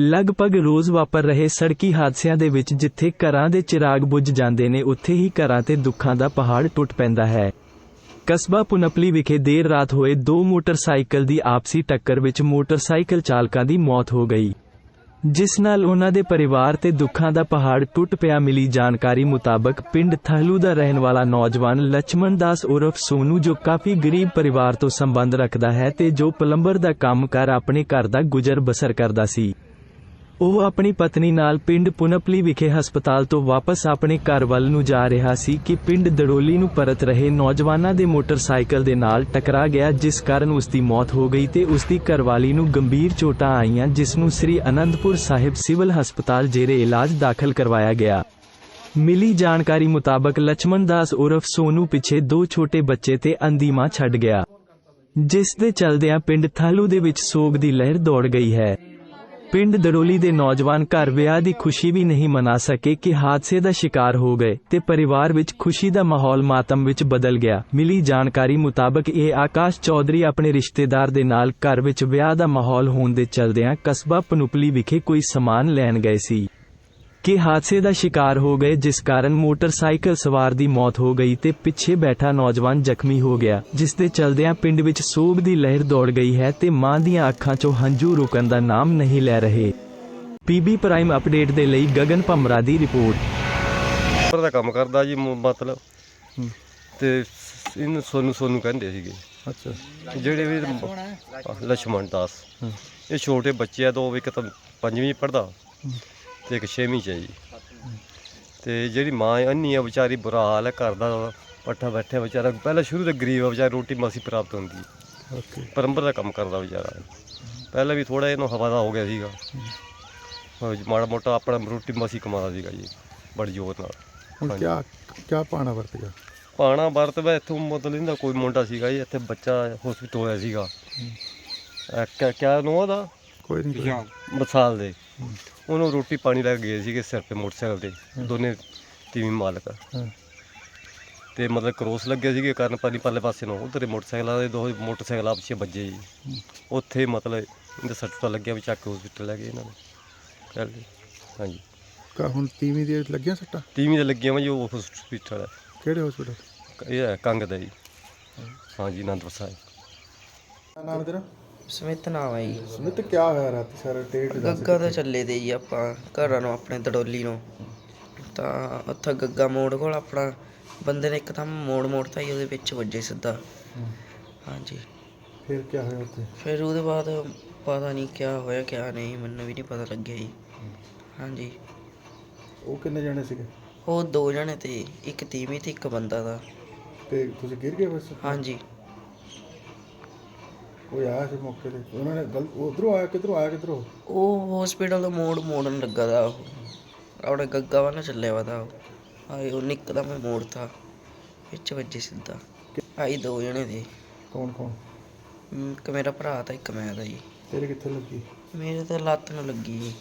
ਲਗਭਗ ਰੋਜ਼ ਵਾਪਰ ਰਹੇ ਸੜਕੀ ਹਾਦਸਿਆਂ ਦੇ ਵਿੱਚ ਜਿੱਥੇ ਘਰਾਂ ਦੇ ਚਿਰਾਗ ਬੁੱਝ ਜਾਂਦੇ ਨੇ, ਉੱਥੇ ਹੀ ਘਰਾਂ ਤੇ ਦੁੱਖਾਂ ਦਾ ਪਹਾੜ ਟੁੱਟ ਪੈਂਦਾ ਹੈ। ਕਸਬਾ ਪੁਨਪਲੀ ਵਿਖੇ ਦੇਰ ਰਾਤ ਹੋਏ ਦੋ ਮੋਟਰਸਾਈਕਲ ਦੀ ਆਪਸੀ ਟੱਕਰ ਵਿੱਚ ਮੋਟਰਸਾਈਕਲ ਚਾਲਕਾਂ ਦੀ ਮੌਤ ਹੋ ਗਈ। ਜਿਸ ਨਾਲ ਉਹਨਾਂ ਦੇ ਪਰਿਵਾਰ ਤੇ ਦੁੱਖਾਂ ਦਾ ਪਹਾੜ ਟੁੱਟ ਪਿਆ ਮਿਲੀ ਜਾਣਕਾਰੀ ਮੁਤਾਬਕ ਪਿੰਡ ਥਹਲੂ ਦਾ ਰਹਿਣ ਵਾਲਾ ਨੌਜਵਾਨ ਲਛਮਣ ਦਾਸ ਉਰਫ ਸੋਨੂ ਜੋ ਕਾਫੀ ਗਰੀਬ ਪਰਿਵਾਰ ਤੋਂ ਸੰਬੰਧ ਰੱਖਦਾ ਹੈ ਤੇ ਜੋ ਪਲੰਬਰ ਦਾ ਕੰਮ ਕਰ ਆਪਣੇ ਘਰ ਦਾ ਗੁਜ਼ਰ ਬਸਰ ਕਰਦਾ ਸੀ। ਉਹ ਆਪਣੀ ਪਤਨੀ ਨਾਲ ਪਿੰਡ ਪੁਨਪਲੀ ਵਿਖੇ ਹਸਪਤਾਲ ਤੋਂ ਵਾਪਸ ਆਪਣੇ ਘਰ ਵੱਲ ਨੂੰ ਜਾ ਰਿਹਾ ਸੀ ਕਿ ਪਿੰਡ ਦੜੋਲੀ ਨੂੰ ਪਰਤ ਰਹੇ ਨੌਜਵਾਨਾਂ ਦੇ ਮੋਟਰਸਾਈਕਲ ਦੇ ਨਾਲ ਟਕਰਾ ਗਿਆ, ਜਿਸ ਕਾਰਨ ਉਸ ਦੀ ਮੌਤ ਹੋ ਗਈ ਤੇ ਉਸ ਦੀ ਘਰਵਾਲੀ ਨੂੰ ਗੰਭੀਰ ਚੋਟਾਂ ਆਈਆਂ, ਜਿਸ ਨੂੰ ਸ੍ਰੀ ਅਨੰਦਪੁਰ ਸਾਹਿਬ ਸਿਵਲ ਹਸਪਤਾਲ ਜੇਰੇ ਇਲਾਜ ਦਾਖਲ ਕਰਵਾਇਆ ਗਿਆ। ਮਿਲੀ ਜਾਣਕਾਰੀ ਮੁਤਾਬਕ ਲక్ష్మణ ਦਾਸ ਉਰਫ ਸੋਨੂ ਪਿੱਛੇ ਦੋ ਛੋਟੇ ਬੱਚੇ ਤੇ ਅੰਦੀਮਾ ਛੱਡ ਗਿਆ, ਜਿਸ ਦੇ ਚਲਦਿਆਂ ਪਿੰਡ ਥਾਲੂ ਦੇ ਵਿੱਚ ਸੋਗ ਦੀ ਲਹਿਰ ਦੌੜ ਗਈ ਹੈ। ਪਿੰਡ ਦੜੋਲੀ ਦੇ ਨੌਜਵਾਨ ਘਰ ਵਿਆਹ ਦੀ ਖੁਸ਼ੀ ਵੀ ਨਹੀਂ ਮਨਾ ਸਕੇ ਕਿ ਹਾਦਸੇ ਦਾ ਸ਼ਿਕਾਰ ਹੋ ਗਏ ਤੇ ਪਰਿਵਾਰ ਵਿੱਚ ਖੁਸ਼ੀ ਦਾ ਮਾਹੌਲ ਮਾਤਮ ਵਿੱਚ ਬਦਲ ਗਿਆ। ਮਿਲੀ ਜਾਣਕਾਰੀ ਮੁਤਾਬਕ ਇਹ ਆਕਾਸ਼ ਚੌਧਰੀ ਆਪਣੇ ਰਿਸ਼ਤੇਦਾਰ ਦੇ ਨਾਲ ਘਰ ਵਿੱਚ ਵਿਆਹ ਦਾ ਮਾਹੌਲ ਹੋਣ ਦੇ ਚਲਦਿਆਂ ਕਸਬਾ ਪਨੁਪਲੀ ਵਿਖੇ ਕੋਈ ਸਮਾਨ ਲੈਣ ਗਏ ਸੀ। ਕਿ ਹਾਦਸੇ ਦਾ ਸ਼ਿਕਾਰ ਹੋ ਗਏ ਜਿਸ ਕਾਰਨ ਮੋਟਰਸਾਈਕਲ ਸਵਾਰ ਦੀ ਮੌਤ ਹੋ ਗਈ ਤੇ ਪਿੱਛੇ ਬੈਠਾ ਨੌਜਵਾਨ ਜ਼ਖਮੀ ਹੋ ਗਿਆ ਜਿਸ ਦੇ ਚਲਦਿਆਂ ਪਿੰਡ ਵਿੱਚ ਸੋਗ ਦੀ ਲਹਿਰ ਦੌੜ ਗਈ ਹੈ ਤੇ ਮਾਂ ਦੀਆਂ ਅੱਖਾਂ 'ਚੋਂ ਹੰਝੂ ਰੁਕਣ ਦਾ ਨਾਮ ਨਹੀਂ ਲੈ ਰਹੇ। ਪੀਬੀ ਪ੍ਰਾਈਮ ਅਪਡੇਟ ਦੇ ਲਈ ਗਗਨ ਭਮਰਾ ਦੀ ਰਿਪੋਰਟ। ਪਰ ਦਾ ਕੰਮ ਕਰਦਾ ਜੀ ਮਤਲਬ। ਤੇ ਇਹਨੂੰ ਸੋਨੂੰ ਸੋਨੂੰ ਕਹਿੰਦੇ ਸੀਗੇ। ਅੱਛਾ। ਜਿਹੜੇ ਵੀ ਲਛਮਣ ਦਾਸ। ਇਹ ਛੋਟੇ ਬੱਚੇ ਆ ਦੋ ਇੱਕ ਤਾਂ ਪੰਜਵੀਂ ਪੜਦਾ ਤੇ ਇੱਕ ਛੇਵੀਂ ਚ ਹੈ ਜੀ। ਤੇ ਜਿਹੜੀ ਮਾਂ ਅੰਨੀ ਆ ਵਿਚਾਰੀ ਬੁਰਾ ਹਾਲ ਹੈ ਘਰ ਦਾ ਪੱਠਾ ਬੈਠੇ ਵਿਚਾਰਾ। ਪਹਿਲਾਂ ਸ਼ੁਰੂ ਤੋਂ ਗਰੀਬ ਆ ਵਿਚਾਰਾ ਰੋਟੀ ਮਾਸੀ ਪ੍ਰਾਪਤ ਹੁੰਦੀ ਓਕੇ। ਪਰੰਪਰਾ ਦਾ ਕੰਮ ਕਰਦਾ ਵਿਚਾਰਾ। ਪਹਿਲਾਂ ਵੀ ਥੋੜਾ ਇਹਨੂੰ ਹਵਾ ਦਾ ਹੋ ਗਿਆ ਸੀਗਾ। ਮਾੜਾ ਮੋਟਾ ਆਪਣਾ ਰੋਟੀ ਮਾਸੀ ਕਮਾਦਾ ਸੀਗਾ ਜੀ ਬੜੀ ਜ਼ੋਰ ਨਾਲ। ਹੁਣ ਕਿਆ ਪਾਣਾ ਵਰਤ ਗਿਆ? ਪਾਣਾ ਵਰਤ ਵਾ ਇੱਥੋਂ ਮਤਲਬ ਇਹਦਾ ਕੋਈ ਮੁੰਡਾ ਸੀਗਾ ਜੀ ਇੱਥੇ ਬੱਚਾ ਹਸਪੀਟਲ ਹੋਇਆ ਸੀਗਾ। ਕਿਆ ਨੂੰ ਉਹਦਾ? ਕੋਈ ਨਹੀਂ ਮਸਾਲ ਦੇ। ਉਹਨੂੰ ਰੋਟੀ ਪਾਣੀ ਲੈ ਕੇ ਗਏ ਸੀਗੇ ਸਿਰ ਤੇ ਮੋਟਰਸਾਈਕਲ ਤੇ। ਦੋਨੇ ਤੀਵੀਂ ਮਾਲਕ। ਹਾਂ। ਤੇ ਮਤਲਬ ਕ੍ਰੋਸ ਲੱਗੇ ਸੀਗੇ ਕਾਰਨ ਪਾਣੀ ਪਰਲੇ ਪਾਸੇ ਨੂੰ। ਉਧਰੇ ਮੋਟਰਸਾਈਕਲਾਂ ਦੇ ਦੋ ਮੋਟਰਸਾਈਕਲ ਆਪਸੇ ਵੱਜੇ ਜੀ। ਉੱਥੇ ਮਤਲਬ ਇਹਦੇ ਸੱਟ ਤਾਂ ਲੱਗਿਆ ਵੀ ਚੱਕ ਹਸਪੀਟਲ ਲੈ ਗਏ ਇਹਨਾਂ ਨੇ। ਚੱਲ ਜੀ। ਹਾਂਜੀ। ਕਾ ਹੁਣ ਤੀਵੀਂ ਦੇ ਲੱਗੀਆਂ ਸੱਟਾਂ? ਤੀਵੀਂ ਦੇ ਲੱਗੀਆਂ ਵਾ ਜੀ ਉਹ ਹਸਪੀਟਲ ਹੈ। ਕਿਹੜੇ ਹਸਪੀਟਲ ਇਹ ਹੈ ਕੰਗ ਦਾ ਜੀ। ਹਾਂਜੀ ਅਨੰਦਪੁਰ ਸਾਹਿਬ। ਨਾਮ ਤੇਰਾ? ਸਮਿਤ ਨਾਮ ਹੈ ਜੀ ਸਮਿਤ ਕਿਆ ਹੋਇਆ ਰਾਤੀ ਸਾਰਾ ਡੇਟ ਦੱਸ ਗੱਗਾ ਤੇ ਚੱਲੇ ਦੇ ਜੀ ਆਪਾਂ ਘਰਾਂ ਨੂੰ ਆਪਣੇ ਦੜੋਲੀ ਨੂੰ। ਤਾਂ ਉੱਥੇ ਗੱਗਾ ਮੋੜ ਕੋਲ ਆਪਣਾ ਬੰਦੇ ਨੇ ਇੱਕਦਮ ਮੋੜ ਮੋੜਤਾ ਜੀ ਉਹਦੇ ਵਿੱਚ ਵੱਜੇ ਸਿੱਧਾ। ਹਾਂਜੀ। ਫਿਰ ਕਿਆ ਹੋਇਆ ਉੱਥੇ? ਫਿਰ ਉਹਦੇ ਬਾਅਦ ਪਤਾ ਨਹੀਂ ਕਿਆ ਹੋਇਆ ਕਿਆ ਨਹੀਂ ਮੈਨੂੰ ਵੀ ਨਹੀਂ ਪਤਾ ਲੱਗਿਆ ਜੀ। ਹਾਂਜੀ। ਉਹ ਕਿੰਨੇ ਜਣੇ ਸੀਗੇ? ਉਹ ਦੋ ਜਣੇ ਤੇ ਇੱਕ ਤੀਵੀਂ ਤੇ ਇੱਕ ਬੰਦਾ ਦਾ। ਤੇ ਤੁਸੀਂ ਗਿਰ ਗਏ ਬਸ ਹਾਂਜੀ। ਕੋਈ ਆਇਆ ਸੀ ਮੌਕੇ ਤੇ? ਉਹਨਾਂ ਨੇ ਗਲ ਉਧਰੋਂ ਆਇਆ ਕਿਧਰੋਂ ਆਇਆ ਕਿਧਰੋਂ? ਉਹ ਹਸਪੀਟਲ ਦਾ ਮੋੜ ਮੋੜਨ ਲੱਗਾ ਦਾ ਉਹ। ਆਪਣੇ ਗੱਗਾ ਵੱਲ ਚੱਲਿਆ ਵਾ ਦਾ ਉਹ। ਆਏ ਉਹ ਨਿੱਕਦਮ ਹੀ ਮੋੜਤਾ। ਵਿੱਚ ਵੱਜੇ ਸਿੱਧਾ। ਆਈ ਦੋ ਜਣੇ ਦੇ। ਕੌਣ ਕੌਣ? ਇੱਕ ਮੇਰਾ ਭਰਾ ਤਾਂ ਇੱਕ ਮੈਂ ਦਾ ਜੀ। ਤੇਰੇ ਕਿੱਥੇ ਲੱਗੀ? ਮੇਰੇ ਤੇ ਲੱਤ ਨੂੰ ਲੱਗੀ